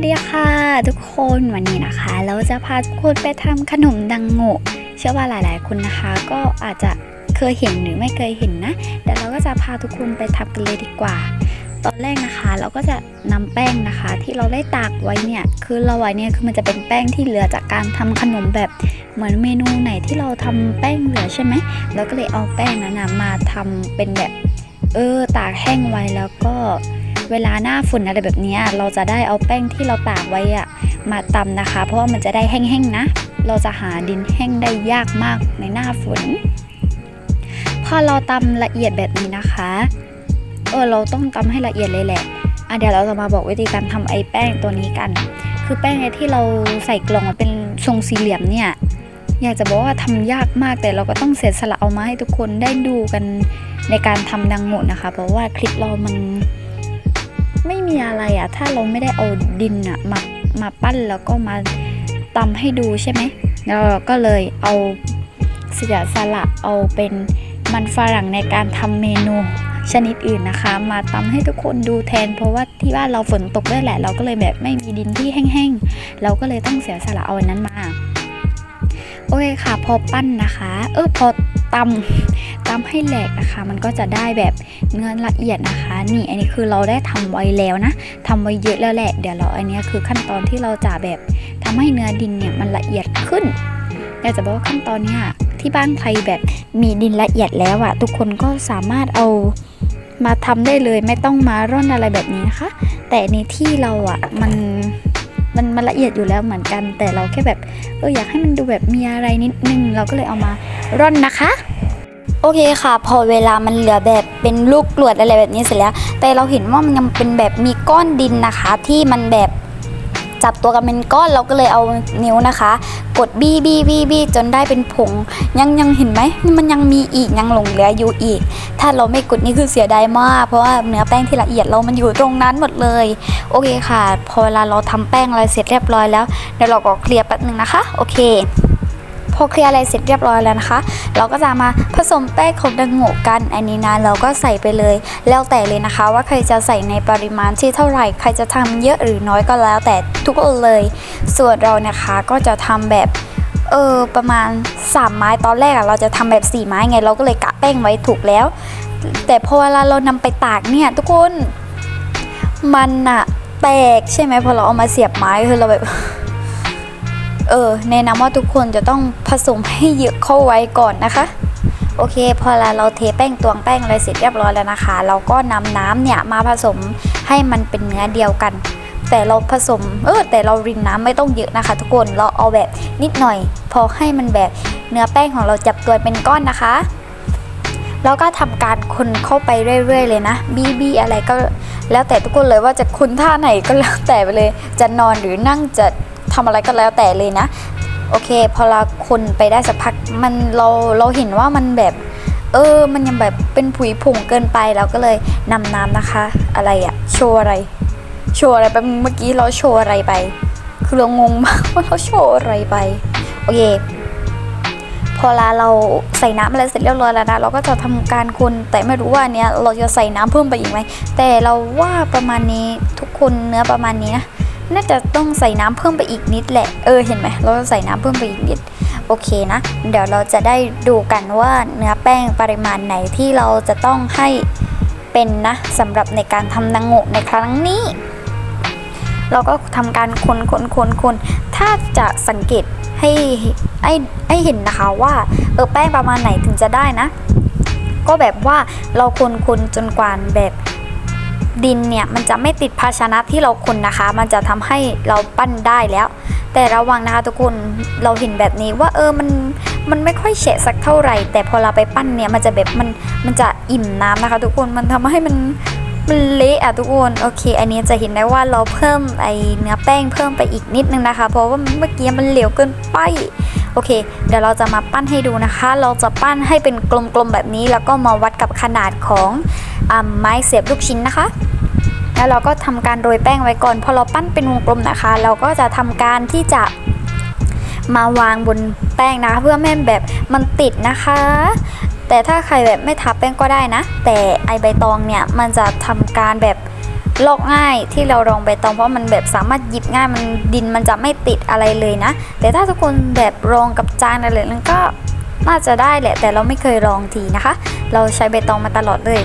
วัสดีค่ะ ทุกคนวันนี้นะคะ เราจะพาทุกคนไปทำขนมดังโง่เชื่อว่าหลาย ๆ คนนะคะ ก็อาจจะเคยเห็นหรือไม่เคยเห็นนะเดี๋ยวเราก็จะพาทุกคนไปทำกันเลยดีกว่า ตอนแรกนะคะ เราก็จะนำแป้งนะคะ ที่เราได้ตากไว้เนี่ยคือเราไว้เนี่ยคือมันจะเป็นแป้งที่เหลือจากการทำขนมแบบเหมือนเมนูไหนที่เราทำแป้งเหลือใช่ไหมเราก็เลยเอาแป้งนั้นนะมาทำเป็นแบบเออตากแห้งไว้แล้วก็ เวลาหน้าฝุ่นอะไรแบบนี้เราจะได้เอาแป้งที่เราตากไว้อะมาตำนะคะ เพราะว่ามันจะได้แห้งๆนะ เราจะหาดินแห้งได้ยากมากในหน้าฝน พอเราตำละเอียดแบบนี้นะคะ เออเราต้องตำให้ละเอียดเลยแหละอะเดี๋ยวเราจะมาบอกวิธีการทำไอ้แป้งตัวนี้กัน คือแป้งไอ้ที่เราใส่กล่องมันเป็นทรงสี่เหลี่ยมเนี่ยอยากจะบอกว่าทำยากมากแต่เราก็ต้องเสียสละเอามาให้ทุกคนได้ดูกันในการทำดังหมดนะคะ เพราะว่าคลิปเรามัน ไม่มีอะไรอะถ้าเราไม่ได้เอาดินอะมามาปั้นแล้วก็มาตำให้ดูใช่ไหมแล้วเราก็เลยเอาเสียสละเอาเป็นมันฝรั่งในการทำเมนูชนิดอื่นนะคะ มาตำให้ทุกคนดูแทน เพราะว่าที่บ้านเราฝนตกด้วยแหละ เราก็เลยแบบไม่มีดินที่แห้งๆ เราก็เลยต้องเสียสละเอาอันนั้นมา โอเคค่ะ พอปั้นนะคะ เออพอตำ ตำให้แหลกนะคะ มันก็จะได้แบบเนื้อละเอียดนะคะ นี่อันนี้คือเราได้ทำไว้แล้วนะทำไว้เยอะแล้วแหละ เดี๋ยวเราอันนี้คือขั้นตอนที่เราจะแบบทำให้เนื้อดินเนี่ยมันละเอียดขึ้นอยากจะบอกว่าขั้นตอนเนี้ยที่บ้านใครแบบมีดินละเอียดแล้วอะทุกคนก็สามารถเอามาทำได้เลยไม่ต้องมาร่อนอะไรแบบนี้นะคะ แต่ในที่เราอะมันมันมันละเอียดอยู่แล้วเหมือนกัน แต่เราแค่แบบเอออยากให้มันดูแบบมีอะไรนิดนึง เราก็เลยเอามาร่อนนะคะ โอเคค่ะ พอเวลามันเหลือแบบเป็นลูกกรวดอะไรแบบนี้เสร็จแล้ว แต่เราเห็นว่ามันยังเป็นแบบมีก้อนดินนะคะ ที่มันแบบจับตัวกันเป็นก้อนเราก็เลยเอานิ้วนะคะ กดบี้บี้บี้บี้จนได้เป็นผง ยังยังเห็นไหมมันยังมีอีกยังหลงเหลืออยู่อีก ถ้าเราไม่กดนี่คือเสียดายมาก เพราะว่าเนื้อแป้งที่ละเอียดเรามันอยู่ตรงนั้นหมดเลย โอเคค่ะ พอเวลาเราทำแป้งอะไรเสร็จเรียบร้อยแล้วเดี๋ยวเราก็เคลียร์แป๊บนึงนะคะ โอเค อเคลียร์อะไรเสร็จเรียบร้อยแล้วนะคะ เราก็จะมาผสมแป้งของดังโงกันอันนี้นะเราก็ใส่ไปเลย แล้วแต่เลยนะคะ ว่าใครจะใส่ในปริมาณที่เท่าไหร่ ใครจะทำเยอะหรือน้อยก็แล้ว แต่ทุกคนเลย ส่วนเรานะคะก็จะทำแบบเออประมาณ 3 ไม้ตอนแรกอะเราจะทำแบบ 4 ไม้ไง เราก็เลยกะแป้งไว้ถูกแล้ว แต่พอเวลาเรานำไปตากเนี่ย ทุกคนมันอะแตกใช่ไหมพอเราเอามาเสียบไม้คือเราแบบ เออแนะนำว่าทุกคนจะต้องผสมให้เยอะเข้าไว้ก่อนนะคะ โอเค พอเราเทแป้งตวงแป้งอะไรเสร็จเรียบร้อยแล้วนะคะ เราก็นำน้ำเนี่ยมาผสมให้มันเป็นเนื้อเดียวกัน แต่เราผสมเออแต่เรารินน้ำไม่ต้องเยอะนะคะ ทุกคนเราเอาแบบนิดหน่อย พอให้มันแบบเนื้อแป้งของเราจับตัวเป็นก้อนนะคะแล้วก็ทำการคนเข้าไปเรื่อย ๆ เลยนะบีบีอะไรก็แล้วแต่ทุกคนเลยว่าจะคุณท่าไหนก็แล้วแต่ไปเลย จะนอนหรือนั่งจะ ทำอะไรก็แล้วแต่เลยนะ โอเค พอเราคนไปได้สักพักมันเราเราเห็นว่ามันแบบ เออ มันยังแบบเป็นผุยผงเกินไปเราก็เลยนำน้ำนะคะ อะไรอะโชว์อะไร โชว์อะไรไปเมื่อกี้เราโชว์อะไรไป คือเรางงมากว่าเราโชว์อะไรไปโอเคพอลาเราใส่น้ำอะไรเสร็จเรียบร้อยแล้วนะเราก็จะทำการคนแต่ไม่รู้ว่าเนี้ยเราจะใส่น้ำเพิ่มไปอีกไหมแต่เราว่าประมาณนี้ทุกคนเนื้อประมาณนี้นะ น่าจะต้องใส่น้ำเพิ่มไปอีกนิดแหละ เออเห็นไหมเราจะใส่น้ำเพิ่มไปอีกนิด โอเคนะ เดี๋ยวเราจะได้ดูกันว่าเนื้อแป้งปริมาณไหนที่เราจะต้องให้เป็นนะสำหรับในการทำนางโงในครั้งนี้ เราก็ทำการคนคนคนคนถ้าจะสังเกตให้ให้ให้เห็นนะคะว่าเออแป้งประมาณไหนถึงจะได้นะ ก็แบบว่าเราคนคนจนกว่าแบบ ดินเนี่ยมันจะไม่ติดภาชนะที่เราคนนะคะ มันจะทำให้เราปั้นได้แล้ว แต่ระวังนะคะทุกคนเราเห็นแบบนี้ว่าเออมันมันไม่ค่อยเฉะสักเท่าไหร่ แต่พอเราไปปั้นเนี่ยมันจะแบบมันมันจะอิ่มน้ำนะคะ ทุกคนมันทำให้มันมันเละอะทุกคนโอเค อันนี้จะเห็นได้ว่าเราเพิ่มไอเนื้อแป้งเพิ่มไปอีกนิดนึงนะคะ เพราะว่าเมื่อกี้มันเหลวเกินไป โอเค เดี๋ยวเราจะมาปั้นให้ดูนะคะ เราจะปั้นให้เป็นกลมๆแบบนี้ แล้วก็มาวัดกับขนาดของอไม้เสียบลูกชิ้นนะคะ แล้วเราก็ทำการโรยแป้งไว้ก่อน พอเราปั้นเป็นวงกลมนะคะ เราก็จะทำการที่จะมาวางบนแป้งนะคะ เพื่อไม่แบบมันติดนะคะ แต่ถ้าใครแบบไม่ทาแป้งก็ได้นะ แต่ไอใบตองเนี่ยมันจะทำการแบบ ลอกง่ายที่เรารองใบตองเพราะมันแบบสามารถหยิบง่ายมันดินมันจะไม่ติดอะไรเลยนะ แต่ถ้าทุกคนแบบรองกับจานอะไรนั้นก็น่าจะได้แหละ แต่เราไม่เคยลองทีนะคะ เราใช้ใบตองมาตลอดเลย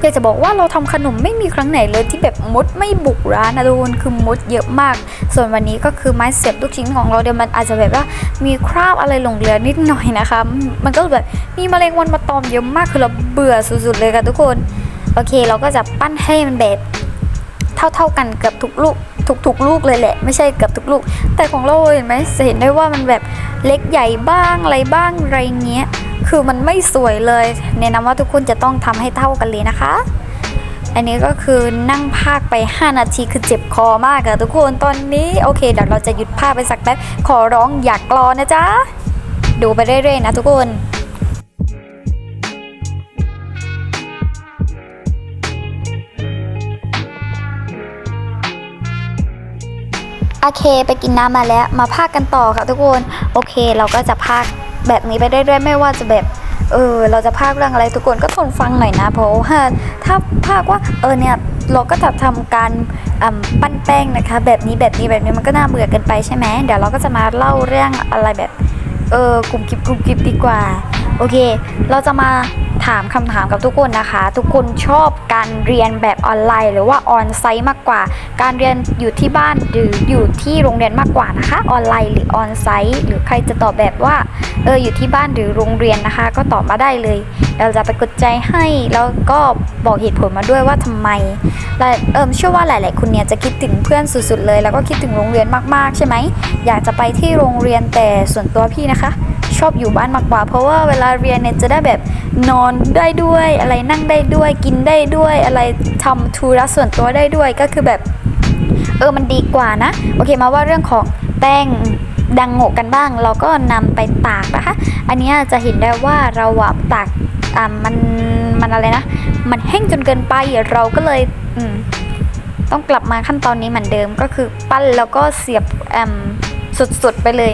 อยากจะบอกว่าเราทำขนมไม่มีครั้งไหนเลยที่แบบมดไม่บุกร้านนะทุกคนคือมดเยอะมาก ส่วนวันนี้ก็คือไม้เสียบลูกชิ้นของเราเดี๋ยวมันอาจจะแบบว่ามีคราบอะไรหลงเหลือนิดหน่อยนะคะ มันก็แบบมีแมลงวันมาตอมเยอะมากคือเราเบื่อสุดๆเลยค่ะทุกคน โอเคเราก็จะปั้นให้มันแบบเท่าๆกันเกับทุกลูกทุกๆลูกเลยแหละ ไม่ใช่เกับทุกลูก แต่ของเราเห็นไหมจะเห็นได้ว่ามันแบบเล็กใหญ่บ้างอะไรบ้างอะไรเงี้ย คือมันไม่สวยเลยแนะนำว่าทุกคนจะต้องทำให้เท่ากันเลยนะคะ อันนี้ก็คือนั่งพากไป 5 นาทีคือเจ็บคอมากอะทุกคนตอนนี้โอเคเดี๋ยวเราจะหยุดพากไปสักแป๊บขอร้องอย่ากกรอนะจ๊ะดูไปเรื่อยๆนะทุกคน โอเค ไปกินน้ำมาแล้ว มาพากกันต่อค่ะทุกคน โอเค เราก็จะพากแบบนี้ไปเรื่อยๆไม่ว่าจะแบบเออเราจะพากเรื่องอะไรทุกคนก็ทนฟังหน่อยนะ เพราะว่าถ้าพากว่าเออเนี่ยเราก็จะทำการปั้นแป้งนะคะ แบบนี้แบบนี้แบบนี้มันก็น่าเบื่อเกินไปใช่ไหมเดี๋ยวเราก็จะมาเล่าเรื่องอะไรแบบเออกลุ่มกิบกลุ่มกิบดีกว่า โอเค เราจะมาถามคำถามกับทุกคนนะคะ ทุกคนชอบการเรียนแบบออนไลน์ หรือว่าออนไซต์มากกว่า การเรียนอยู่ที่บ้านหรืออยู่ที่โรงเรียนมากกว่านะคะ ออนไลน์หรือออนไซต์หรือใครจะตอบแบบว่าเอออยู่ที่บ้านหรือโรงเรียนนะคะ ก็ตอบมาได้เลย เราจะไปกดใจให้แล้วก็บอกเหตุผลมาด้วยว่าทำไมและเอิมเชื่อว่าหลาย ๆ คนเนี่ยจะคิดถึงเพื่อนสุด ๆ เลย แล้วก็คิดถึงโรงเรียนมาก ๆ ใช่ไหมอยากจะไปที่โรงเรียนแต่ส่วนตัวพี่นะคะ ชอบอยู่บ้านมากกว่า เพราะว่าเวลาเรียนเนี่ยจะได้แบบนอนได้ด้วย อะไรนั่งได้ด้วยกินได้ด้วย อะไรทำธุระส่วนตัวได้ด้วยก็คือแบบเออมันดีกว่านะ โอเคมาว่าเรื่องของแป้งดังโงกันบ้าง เราก็นำไปตากนะคะ อันนี้จะเห็นได้ว่าเราอะตากอ่ามันมันอะไรนะ มันแห้งจนเกินไปเราก็เลยอืมต้องกลับมาขั้นตอนนี้เหมือนเดิมก็คือปั้นแล้วก็เสียบแอมสุดๆไปเลย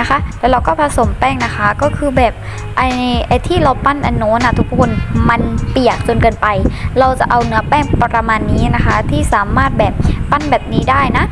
นะคะ แล้วเราก็ผสมแป้งนะคะ ก็คือแบบไอ้ไอ้ที่เราปั้นอันโน้นนะทุกคนมันเปียกจนเกินไป เราจะเอาเนื้อแป้งประมาณนี้นะคะ ที่สามารถแบบปั้นแบบนี้ได้นะ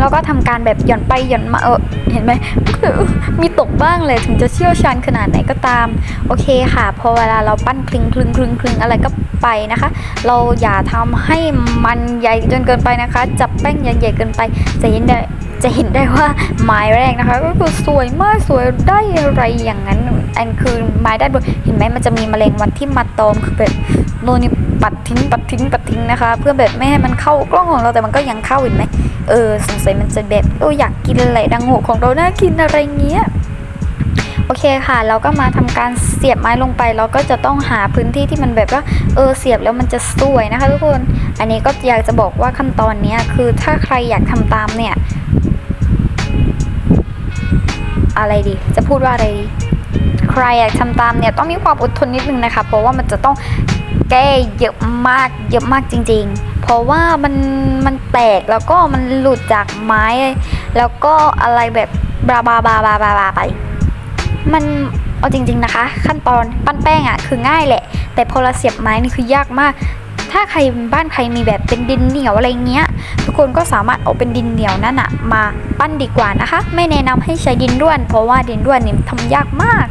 แล้วก็ทำการแบบหย่อนไปหย่อนมาเออเห็นไหมคือมีตกบ้างเลยถึงจะเชี่ยวชาญขนาดไหนก็ตาม โอเคค่ะ พอเวลาเราปั้นคลึงคลึงคลึงคลึงอะไรก็ไปนะคะ เราอย่าทำให้มันใหญ่จนเกินไปนะคะ จับแป้งใหญ่ๆเกินไปจะเห็นได้ จะเห็นได้ว่าไม้แรกนะคะ ก็คือสวยมากสวยได้อะไรอย่างนั้น อันคือไม้ได้บนเห็นไหมมันจะมีแมลงวันที่มาตอมคือแบบโนนนี่ปัดทิ้งปัดทิ้งปัดทิ้งนะคะ เพื่อแบบไม่ให้มันเข้ากล้องของเราแต่มันก็ยังเข้าเห็นไหมเออสงสัยมันจะแบบเอออยากกินอะไรดังโหของเราน่ากินอะไรเงี้ยโอเคค่ะ เราก็มาทำการเสียบไม้ลงไปเราก็จะต้องหาพื้นที่ที่มันแบบว่าเออเสียบแล้วมันจะสวยนะคะทุกคน อันนี้ก็อยากจะบอกว่าขั้นตอนนี้คือถ้าใครอยากทำตามเนี่ย อะไรดี จะพูดว่าอะไรดี ใครอยากทำตามเนี่ยต้องมีความอดทนนิดนึงนะคะ เพราะว่ามันจะต้องแก้เยอะมากเยอะมากจริง ๆ เพราะว่ามันมันแตกแล้วก็มันหลุดจากไม้ แล้วก็อะไรแบบบาบาบาบาบาบาไป มันเอาจริง ๆนะคะ ขั้นตอนปั้นแป้งอะ่ะคือง่ายแหละ แต่พอเราเสียบไม้นี่คือยากมาก ถ้าใครบ้านใครมีแบบเป็นดินเหนียวอะไรเงี้ย ทุกคนก็สามารถเอาเป็นดินเหนียวนั่นอะมาปั้นดีกว่านะคะ ไม่แนะนำให้ใช้ดินด้วน เพราะว่าดินด้วนนี่ทำยากมาก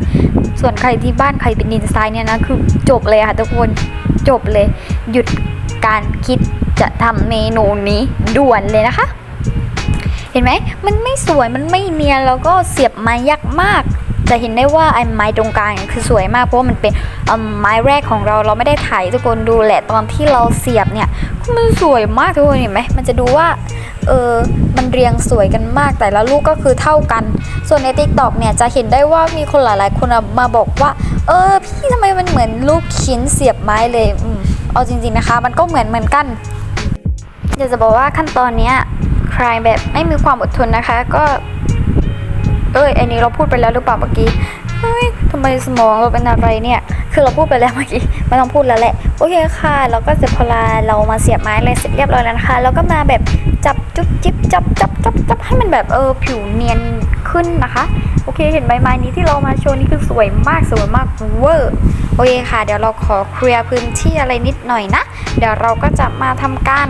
ส่วนใครที่บ้านใครเป็นดินทรายเนี่ยนะคือจบเลยค่ะทุกคนจบเลย หยุดการคิดจะทำเมนูนี้ด่วนเลยนะคะ เห็นไหมมันไม่สวยมันไม่เนียนแล้วก็เสียบไม้ยากมาก จะเห็นได้ว่าไอ้ไม้ตรงกลางคือสวยมากเพราะว่ามันเป็นไม้แรกของเราเราไม่ได้ถ่ายทุกคนดูแหละตอนที่เราเสียบเนี่ยมันสวยมากทุกคนเห็นไหมมันจะดูว่าเออมันเรียงสวยกันมากแต่ละลูกก็คือเท่ากัน ส่วนใน t ิ k t o k เนี่ยจะเห็นได้ว่ามีคนหลาย ๆ คนอะมาบอกว่า เออ พี่ทำไมมันเหมือนลูกชิ้นเสียบไม้เลยอืมเอาจริง ๆนะคะ มันก็เหมือนเหมือนกันอยากจะบอกว่าขั้นตอนเนี้ยใครแบบไม่มีความอดทนนะคะ ก็ เอ้ยอันนี้เราพูดไปแล้วหรือเปล่าเมื่อกี้เฮ้ยทำไมสมองเราเป็นอะไรเนี่ย คือเราพูดไปแล้วเมื่อกี้ไม่ต้องพูดแล้วแหละ โอเคค่ะ เราก็เสร็จพอลาเรามาเสียบไม้อะไรเสร็จเรียบร้อยแล้วนะคะ แล้วก็มาแบบจับจุ๊บจิ๊บจับจับจับจับให้มันแบบเออผิวเนียนขึ้นนะคะ โอเค เห็นใบไม้นี้ที่เรามาโชว์นี่คือสวยมากสวยมากเวอร์ โอเคค่ะ เดี๋ยวเราขอเคลียร์พื้นที่อะไรนิดหน่อยนะ เดี๋ยวเราก็จะมาทำการ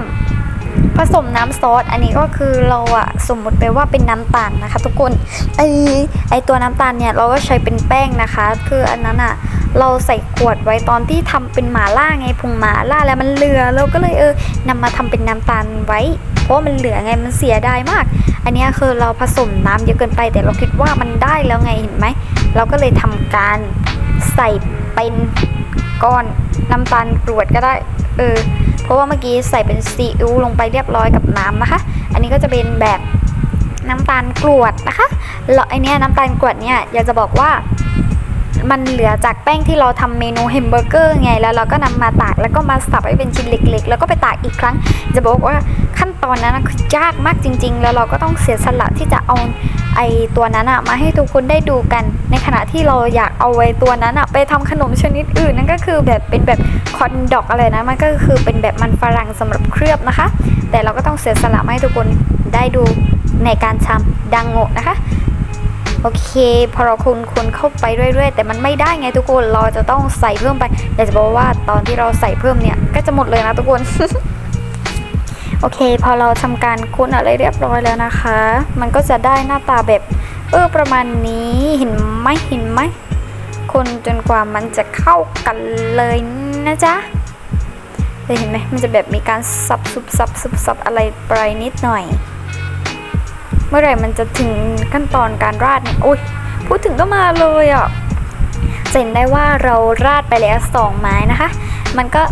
ผสมน้ำซอสอันนี้ก็คือเราอะสมมติไปว่าเป็นน้ำตาลนะคะ ทุกคนไอไอตัวน้ำตาลเนี่ยเราก็ใช้เป็นแป้งนะคะ คืออันนั้นอะเราใส่ขวดไว้ตอนที่ทำเป็นหมาล่าไงพุงหมาล่าแล้วมันเหลือเราก็เลยเออนำมาทำเป็นน้ำตาลไว้ เพราะมันเหลือไงมันเสียดายมาก อันนี้คือเราผสมน้ำเยอะเกินไป แต่เราคิดว่ามันได้แล้วไงเห็นไหมเราก็เลยทำการใส่ เป็นก้อนน้ำตาลกรวดก็ได้ เออ เพราะว่าเมื่อกี้ใส่เป็นซีอิ๊วลงไปเรียบร้อยกับน้ำนะคะ อันนี้ก็จะเป็นแบบน้ำตาลกรวดนะคะแล้วไอเนี้ยน้ำตาลกรวดเนี่ยอยากจะบอกว่า มันเหลือจากแป้งที่เราทำเมนูแฮมเบอร์เกอร์ไงแล้วเราก็นำมาตากแล้วก็มาสับให้เป็นชิ้นเล็ก ๆ แล้วก็ไปตากอีกครั้ง จะบอกว่าขั้นตอนนั้นนะคือยากมากจริง ๆ แล้วเราก็ต้องเสียสละที่จะเอาไอตัวนั้นอะมาให้ทุกคนได้ดูกัน ในขณะที่เราอยากเอาไว้ตัวนั้นอะไปทำขนมชนิดอื่นนั่นก็คือแบบเป็นแบบคอนดอกอะไรนะมันก็คือเป็นแบบมันฝรั่งสำหรับเคลือบนะคะ แต่เราก็ต้องเสียสละมาให้ทุกคนได้ดูในการทำดังโงะนะคะ โอเค พอเราคนคนเข้าไปเรื่อยๆ แต่มันไม่ได้ไงทุกคนเราจะต้องใส่เพิ่มไปอยากจะบอกว่าตอนที่เราใส่เพิ่มเนี่ยก็จะหมดเลยนะทุกคน โอเค พอเราทำการค้นอะไรเรียบร้อยแล้วนะคะ มันก็จะได้หน้าตาแบบเออประมาณนี้เห็นไหมเห็นไหมคนจนกว่ามันจะเข้ากันเลยนะจ๊ะเห็นไหมมันจะแบบมีการสับสุบสับสุบสับอะไรไปนิดหน่อย เมื่อไหร่มันจะถึงขั้นตอนการราดเนี่ยโอ้ยพูดถึงก็มาเลยอะจะเห็นได้ว่าเราราดไปแล้วสองไม้นะคะ มันก็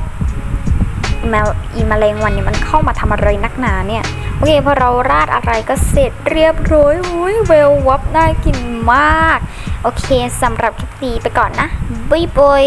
แมวอีแมลงวันเนี่ยมันเข้ามาทำอะไรนักหนาเนี่ยโอเคพอเราราดอะไรก็เสร็จเรียบร้อยอุ้ยเวลวับน่ากินมาก โอเคสำหรับคลิปนี้ไปก่อนนะบ๊ายบาย